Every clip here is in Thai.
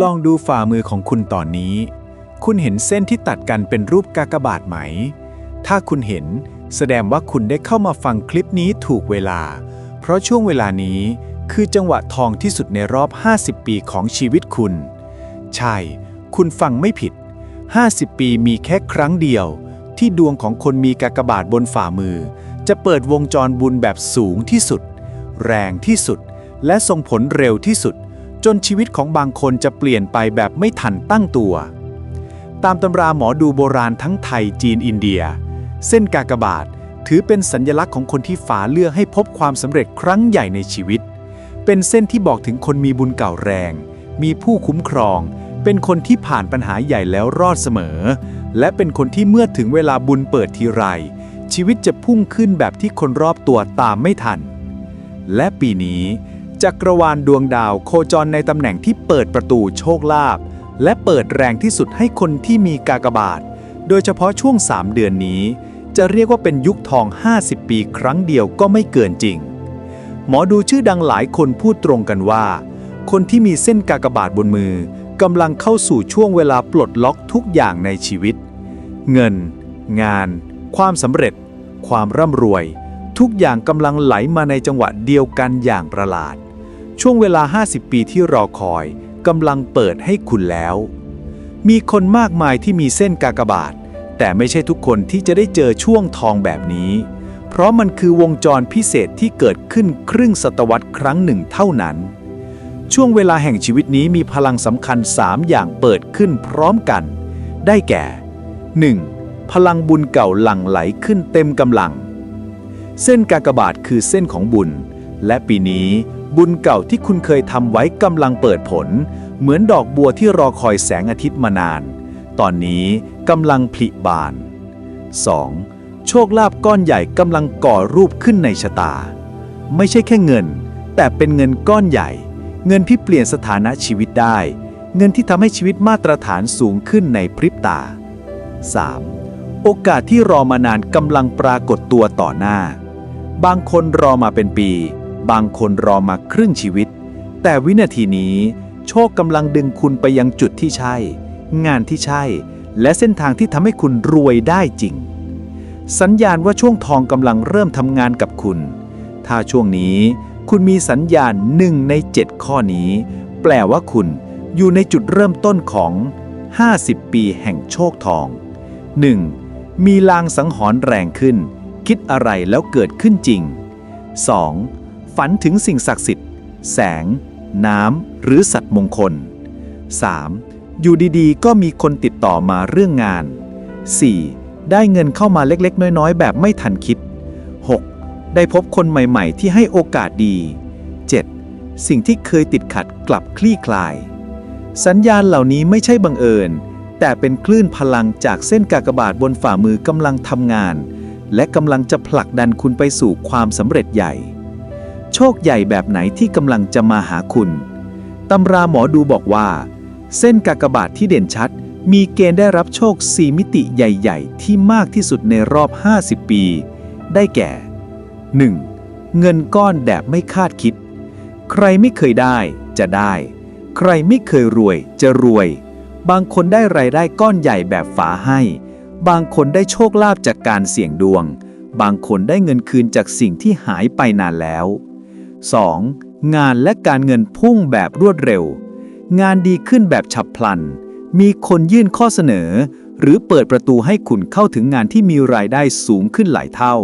ลองดูฝ่ามือของคุณตอนนี้ คุณเห็นเส้นที่ตัดกันเป็นรูปกากบาทไหม ถ้าคุณเห็นแสดงว่าคุณได้เข้ามาฟังคลิปนี้ถูกเวลา เพราะช่วงเวลานี้คือจังหวะทองที่สุดในรอบ 50 ปีของชีวิตคุณ ใช่ คุณฟังไม่ผิด 50 ปีมีแค่ครั้งเดียว ที่ดวงของคนมีกากบาทบนฝ่ามือ จะเปิดวงจรบุญแบบสูงที่สุด แรงที่สุด และส่งผลเร็วที่สุด จนชีวิตของบางคนจะเปลี่ยนไปแบบไม่ทันตั้งตัว ตามตำราหมอดูโบราณทั้งไทยจีนอินเดีย เส้นกากบาทถือเป็นสัญลักษณ์ของคนที่ฝาเลือกให้พบความสำเร็จครั้งใหญ่ในชีวิต เป็นเส้นที่บอกถึงคนมีบุญเก่าแรง มีผู้คุ้มครอง เป็นคนที่ผ่านปัญหาใหญ่แล้วรอดเสมอ และเป็นคนที่เมื่อถึงเวลาบุญเปิดทีไร ชีวิตจะพุ่งขึ้นแบบที่คนรอบตัวตามไม่ทัน และปีนี้ จักรวาลดวงดาวโคจรในตำแหน่งที่เปิดประตูโชคลาภและเปิดแรงที่สุดให้คนที่มีกากบาท โดยเฉพาะช่วง 3 เดือนนี้ จะเรียกว่าเป็นยุคทอง 50 ปีครั้งเดียวก็ไม่เกินจริง หมอดูชื่อดังหลายคนพูดตรงกันว่า คนที่มีเส้นกากบาทบนมือกำลังเข้าสู่ช่วงเวลาปลดล็อกทุกอย่างในชีวิต เงิน งาน ความสำเร็จ ความร่ำรวย ทุกอย่างกำลังไหลมาในจังหวะเดียวกันอย่างประหลาด ช่วงเวลา 50 ปีที่รอคอยกำลังเปิดให้คุณแล้ว มีคนมากมายที่มีเส้นกากบาท แต่ไม่ใช่ทุกคนที่จะได้เจอช่วงทองแบบนี้ เพราะมันคือวงจรพิเศษที่เกิดขึ้นครึ่งศตวรรษครั้งหนึ่งเท่านั้น ช่วงเวลาแห่งชีวิตนี้มีพลังสำคัญ 3 อย่างเปิดขึ้นพร้อมกัน ได้แก่ 1. พลังบุญเก่าหลั่งไหลขึ้นเต็มกำลัง เส้นกากบาทคือเส้นของบุญ และปีนี้บุญเก่าที่คุณเคยทำไว้กำลังเปิดผล เหมือนดอกบัวที่รอคอยแสงอาทิตย์มานาน ตอนนี้กำลังผลิบาน 2. โชคลาภก้อนใหญ่กำลังก่อรูปขึ้นในชะตา ไม่ใช่แค่เงิน แต่เป็นเงินก้อนใหญ่ เงินที่เปลี่ยนสถานะชีวิตได้ เงินที่ทำให้ชีวิตมาตรฐานสูงขึ้นในพริบตา 3. โอกาสที่รอมานานกำลังปรากฏตัวต่อหน้า บางคนรอมาเป็นปี บางคนรอมาครึ่งชีวิต แต่วินาทีนี้ โชคกำลังดึงคุณไปยังจุดที่ใช่ งานที่ใช่ และเส้นทางที่ทำให้คุณรวยได้จริง สัญญาณว่าช่วงทองกำลังเริ่มทำงานกับคุณ ถ้าช่วงนี้ คุณมีสัญญาณหนึ่งใน 7 ข้อนี้ แปลว่าคุณอยู่ในจุดเริ่มต้นของ 50 ปีแห่งโชคทอง 1. มีลางสังหรณ์แรงขึ้น คิดอะไรแล้วเกิดขึ้นจริง 2. ฝันถึงสิ่งศักดิ์สิทธิ์ แสง น้ำ หรือสัตว์มงคล 3. อยู่ดีๆ ก็มีคนติดต่อมาเรื่องงาน 4. ได้เงินเข้ามาเล็กๆ น้อยๆ แบบไม่ทันคิด 6. ได้พบคนใหม่ๆ ที่ให้โอกาสดี 7. สิ่งที่เคยติดขัดกลับคลี่คลาย สัญญาณเหล่านี้ไม่ใช่บังเอิญ แต่เป็นคลื่นพลังจากเส้นกากบาทบนฝ่ามือกำลังทำงาน และกำลังจะผลักดันคุณไปสู่ความสำเร็จใหญ่ โชคใหญ่แบบไหนที่กำลังจะมาหาคุณ ตำราหมอดูบอกว่า เส้นกากบาทที่เด่นชัด มีเกณฑ์ได้รับโชค 4 มิติใหญ่ๆ ที่มากที่สุดในรอบ 50 ปี ได้แก่ 1. เงินก้อนแบบไม่คาดคิด ใครไม่เคยได้จะได้ ใครไม่เคยรวยจะรวย บางคนได้รายได้ก้อนใหญ่แบบฝาให้ บางคนได้โชคลาภจากการเสี่ยงดวง บางคนได้เงินคืนจากสิ่งที่หายไปนานแล้ว 2. งานและการเงินพุ่งแบบรวดเร็ว งานดีขึ้นแบบฉับพลัน มีคนยื่นข้อเสนอ หรือเปิดประตูให้คุณเข้าถึงงานที่มีรายได้สูงขึ้นหลายเท่า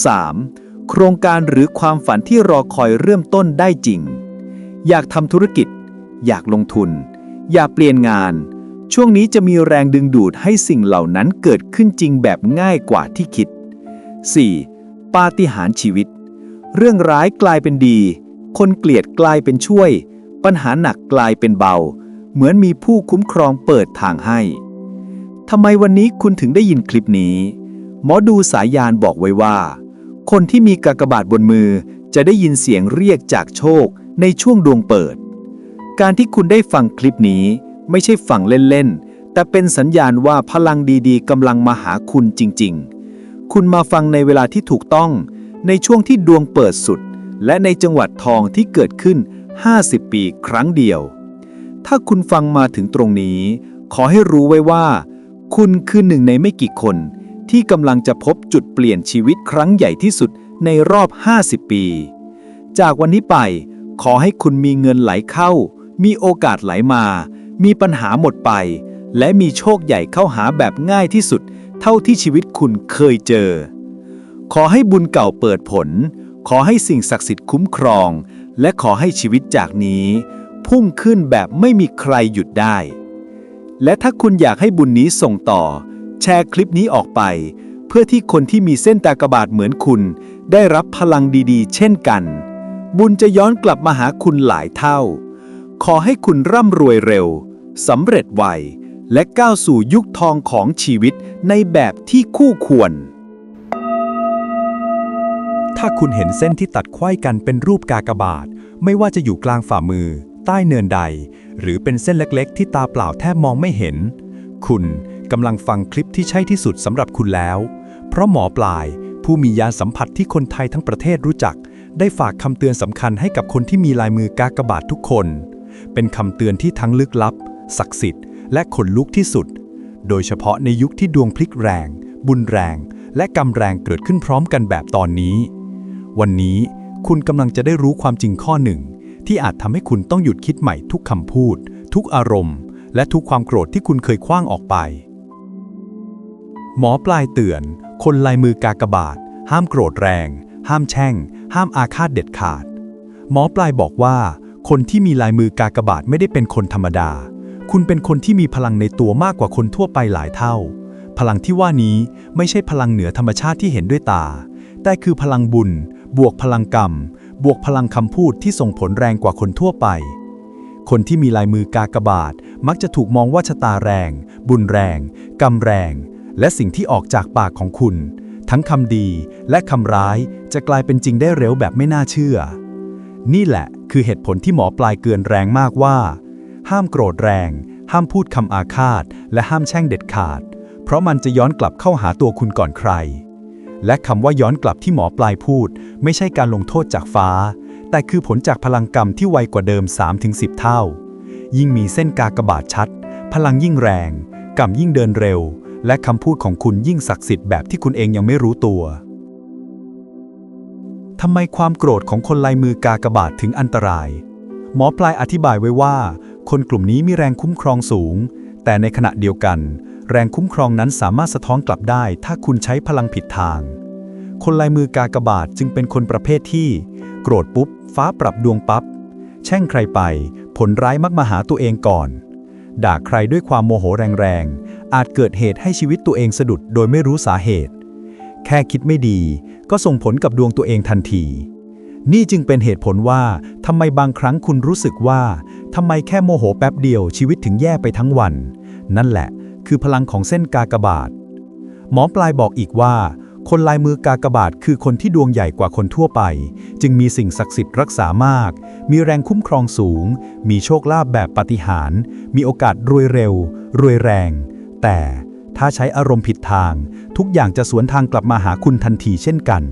3. โครงการหรือความฝันที่รอคอยเริ่มต้นได้จริง อยากทำธุรกิจ อยากลงทุน อยากเปลี่ยนงาน ช่วงนี้จะมีแรงดึงดูดให้สิ่งเหล่านั้นเกิดขึ้นจริงแบบง่ายกว่าที่คิด 4. ปาฏิหาริย์ชีวิต เรื่องร้ายกลายเป็นดี คนเกลียดกลายเป็นช่วย ปัญหาหนักกลายเป็นเบา เหมือนมีผู้คุ้มครองเปิดทางให้ทำไมวันนี้คุณถึงได้ยินคลิปนี้ หมอดูสายยานบอกไว้ว่า คนที่มีกากบาทบนมือจะได้ยินเสียงเรียกจากโชคในช่วงดวงเปิด การที่คุณได้ฟังคลิปนี้ไม่ใช่ฟังเล่นๆ แต่เป็นสัญญาณว่าพลังดีๆกำลังมาหาคุณจริงๆ คุณมาฟังในเวลาที่ถูกต้อง ในช่วงที่ดวงเปิดสุด และในจังหวัดทองที่เกิดขึ้น 50 ปีครั้งเดียว ถ้าคุณฟังมาถึงตรงนี้ ขอให้รู้ไว้ว่า คุณคือหนึ่งในไม่กี่คน ที่กำลังจะพบจุดเปลี่ยนชีวิตครั้งใหญ่ที่สุดในรอบ 50 ปี จากวันนี้ไปขอให้คุณมีเงินไหลเข้า มีโอกาสไหลมา มีปัญหาหมดไป และมีโชคใหญ่เข้าหาแบบง่ายที่สุด เท่าที่ชีวิตคุณเคยเจอ ขอให้บุญเก่าเปิดผล ขอให้สิ่งศักดิ์สิทธิ์คุ้มครอง และขอให้ชีวิตจากนี้ พุ่งขึ้นแบบไม่มีใครหยุดได้ และถ้าคุณอยากให้บุญนี้ส่งต่อ แชร์คลิปนี้ออกไป เพื่อที่คนที่มีเส้นตากระบาดเหมือนคุณ ได้รับพลังดีๆ เช่นกัน บุญจะย้อนกลับมาหาคุณหลายเท่า ขอให้คุณร่ำรวยเร็วสำเร็จไวและก้าวสู่ยุคทองของชีวิตในแบบที่คู่ควร ถ้าคุณเห็นเส้นที่ตัดไขว้กันเป็นรูปกากบาท ไม่ว่าจะอยู่กลางฝ่ามือ ใต้เนินใด หรือเป็นเส้นเล็กๆ ที่ตาเปล่าแทบมองไม่เห็น คุณกำลังฟังคลิปที่ใช่ที่สุดสำหรับคุณแล้ว เพราะหมอปลาย ผู้มียานสัมผัสที่คนไทยทั้งประเทศรู้จัก ได้ฝากคำเตือนสำคัญให้กับคนที่มีลายมือกากบาททุกคน เป็นคำเตือนที่ทั้งลึกลับ ศักดิ์สิทธิ์และขนลุกที่สุด โดยเฉพาะในยุคที่ดวงพลิกแรง บุญแรง และกรรมแรงเกิดขึ้นพร้อมกันแบบตอนนี้ วันนี้คุณกำลังจะได้รู้ความจริงข้อหนึ่ง ที่อาจทำให้คุณต้องหยุดคิดใหม่ทุกคำพูด ทุกอารมณ์ และทุกความโกรธที่คุณเคยคว้างออกไป หมอปลายเตือน คนลายมือกากบาท ห้ามโกรธแรง ห้ามแช่ง ห้ามอาฆาตเด็ดขาด หมอปลายบอกว่า คนที่มีลายมือกากบาทไม่ได้เป็นคนธรรมดา คุณเป็นคนที่มีพลังในตัวมากกว่าคนทั่วไปหลายเท่า พลังที่ว่านี้ไม่ใช่พลังเหนือธรรมชาติที่เห็นด้วยตา แต่คือพลังบุญ บวกพลังกรรม บวกพลังคำพูดที่ส่งผลแรงกว่าคนทั่วไป คนที่มีลายมือกากบาท มักจะถูกมองว่าชะตาแรง บุญแรง กรรมแรง และสิ่งที่ออกจากปากของคุณ ทั้งคำดีและคำร้ายจะกลายเป็นจริงได้เร็วแบบไม่น่าเชื่อ นี่แหละคือเหตุผลที่หมอปลายเกินแรงมากว่า ห้ามโกรธแรง ห้ามพูดคำอาฆาต และห้ามแช่งเด็ดขาด เพราะมันจะย้อนกลับเข้าหาตัวคุณก่อนใคร และคำว่าย้อนกลับที่หมอปลายพูด ไม่ใช่การลงโทษจากฟ้า แต่คือผลจากพลังกรรมที่ไวกว่าเดิม 3-10 เท่า ยิ่งมีเส้นกากบาทชัด พลังยิ่งแรง กรรมยิ่งเดินเร็ว และคำพูดของคุณยิ่งศักดิ์สิทธิ์แบบที่คุณเองยังไม่รู้ตัวทำไมความโกรธของคนลายมือกากบาทถึงอันตราย หมอปลายอธิบายไว้ว่า คนกลุ่มนี้มีแรงคุ้มครองสูง แต่ในขณะเดียวกัน แรงคุ้มครองนั้นสามารถสะท้อนกลับได้ ถ้าคุณใช้พลังผิดทาง คนลายมือกากบาทจึงเป็นคนประเภทที่ โกรธปุ๊บ ฟ้าปรับดวงปับ๊บ แช่งใครไป ผลร้ายมักมาหาตัวเองก่อน ด่าใครด้วยความโมโหแรงๆ อาจเกิดเหตุให้ชีวิตตัวเองสะดุดโดยไม่รู้สาเหตุ แค่คิดไม่ดี ก็ส่งผลกับดวงตัวเองทันที นี่จึงเป็นเหตุผลว่าทำไมบางครั้งคุณรู้สึกว่าทำไมแค่โมโหแป๊บเดียวชีวิตถึงแย่ไปทั้งวัน นั่นแหละ คือพลังของเส้นกากบาท หมอปลายบอกอีกว่า คนลายมือกากบาทคือคนที่ดวงใหญ่กว่าคนทั่วไป จึงมีสิ่งศักดิ์สิทธิ์รักษามาก มีแรงคุ้มครองสูง มีโชคลาภแบบปาฏิหาริย์มีโอกาสรวยเร็ว รวยแรง แต่ถ้าใช้อารมณ์ผิดทาง ทุกอย่างจะสวนทางกลับมาหาคุณทันทีเช่นกัน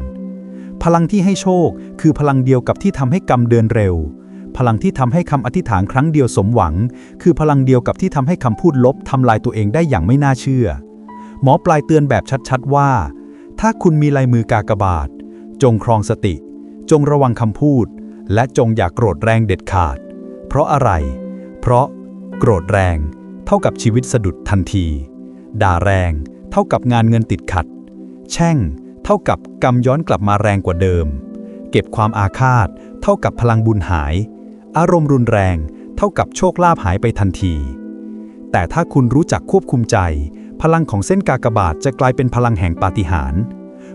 พลังที่ให้โชคคือพลังเดียวกับที่ทำให้กรรมเดินเร็ว พลังที่ทำให้คำอธิษฐานครั้งเดียวสมหวัง คือพลังเดียวกับที่ทำให้คำพูดลบทำลายตัวเองได้อย่างไม่น่าเชื่อ หมอปลายเตือนแบบชัดๆว่า ถ้าคุณมีลายมือกากบาท จงครองสติ จงระวังคำพูด และจงอย่ากโกรธแรงเด็ดขาด เพราะอะไร เพราะ โกรธแรง เท่ากับชีวิตสะดุดทันที ด่าแรง เท่ากับงานเงินติดขัด แช่ง เท่ากับกรรมย้อนกลับมาแรงกว่าเดิม เก็บความอาฆาต เท่ากับพลังบุญหาย อารมณ์รุนแรง เท่ากับโชคลาภหายไปทันที แต่ถ้าคุณรู้จักควบคุมใจ พลังของเส้นกากบาทจะกลายเป็นพลังแห่งปาฏิหาริย์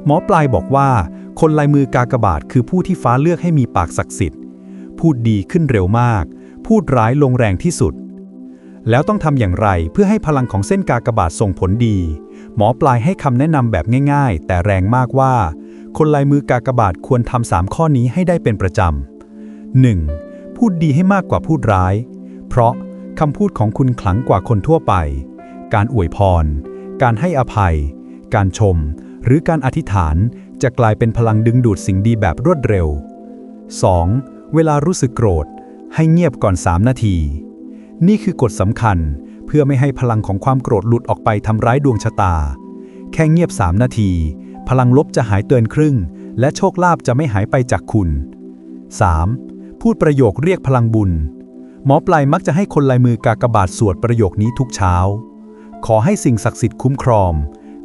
หมอปลายบอกว่า คนลายมือกากบาทคือผู้ที่ฟ้าเลือกให้มีปากศักดิ์สิทธิ์ พูดดีขึ้นเร็วมาก พูดร้ายลงแรงที่สุด แล้วต้องทำอย่างไรเพื่อให้พลังของเส้นกากบาทส่งผลดี หมอปลายให้คำแนะนำแบบง่าย ๆ แต่แรงมากว่า คนลายมือกากบาทควรทำสามข้อนี้ให้ได้เป็นประจำ 1. พูดดีให้มากกว่าพูดร้าย เพราะคำพูดของคุณขลังกว่าคนทั่วไป การอวยพร การให้อภัย การชม หรือการอธิษฐานจะกลายเป็นพลังดึงดูดสิ่งดีแบบรวดเร็ว 2. เวลารู้สึกโกรธ ให้เงียบก่อน 3 นาที นี่คือกฎสำคัญเพื่อไม่ให้พลังของความโกรธหลุดออกไปทำร้ายดวงชะตา แค่เงียบ 3 นาที พลังลบจะหายเตือนครึ่ง และโชคลาภจะไม่หายไปจากคุณ 3. พูดประโยคเรียกพลังบุญ หมอปลายมักจะให้คนลายมือกากบาทสวดประโยคนี้ทุกเช้า ขอให้สิ่งศักดิ์สิทธิ์คุ้มครอง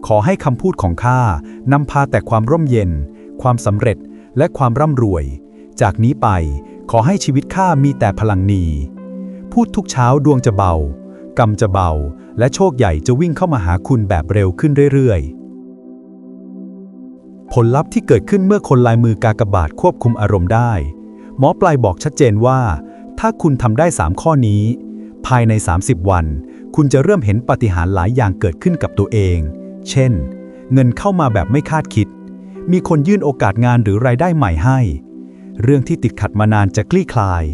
ขอให้คำพูดของข้านำพาแต่ความร่มเย็น ความสำเร็จและความร่ำรวย จากนี้ไปขอให้ชีวิตข้ามีแต่พลังนีพูดทุกเช้าดวงจะเบา กรรมจะเบา และโชคใหญ่จะวิ่งเข้ามาหาคุณแบบเร็วขึ้นเรื่อยๆ ผลลัพธ์ที่เกิดขึ้นเมื่อคนลายมือกากบาทควบคุมอารมณ์ได้ หมอปลายบอกชัดเจนว่า ถ้าคุณทำได้ 3 ข้อนี้ ภายใน 30 วัน คุณจะเริ่มเห็นปาฏิหาริย์หลายอย่างเกิดขึ้นกับตัวเอง เช่น เงินเข้ามาแบบไม่คาดคิด มีคนยื่นโอกาสงานหรือรายได้ใหม่ให้ เรื่องที่ติดขัดมานานจะคลี่คลาย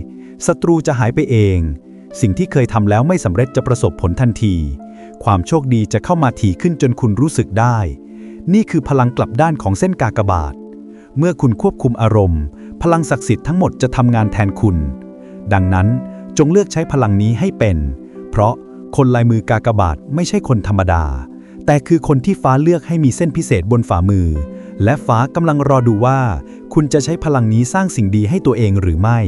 ศัตรูจะหายไปเอง สิ่งที่เคยทำแล้วไม่สำเร็จจะประสบผลทันที ความโชคดีจะเข้ามาถี่ขึ้นจนคุณรู้สึกได้ นี่คือพลังกลับด้านของเส้นกากบาท เมื่อคุณควบคุมอารมณ์ พลังศักดิ์สิทธิ์ทั้งหมดจะทำงานแทนคุณ ดังนั้นจงเลือกใช้พลังนี้ให้เป็น เพราะคนลายมือกากบาทไม่ใช่คนธรรมดา แต่คือคนที่ฟ้าเลือกให้มีเส้นพิเศษบนฝ่ามือ และฟ้ากำลังรอดูว่า คุณจะใช้พลังนี้สร้างสิ่งดีให้ตัวเองหรือไม่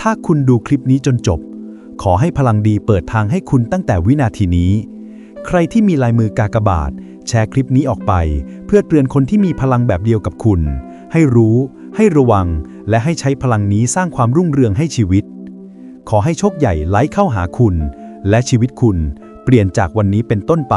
ถ้าคุณดูคลิปนี้จนจบ ขอให้พลังดีเปิดทางให้คุณตั้งแต่วินาทีนี้ ใครที่มีลายมือกากบาท แชร์คลิปนี้ออกไป เพื่อเตือนคนที่มีพลังแบบเดียวกับคุณ ให้รู้ ให้ระวังและให้ใช้พลังนี้สร้างความรุ่งเรืองให้ชีวิต ขอให้โชคใหญ่ไหลเข้าหาคุณ และชีวิตคุณเปลี่ยนจากวันนี้เป็นต้นไป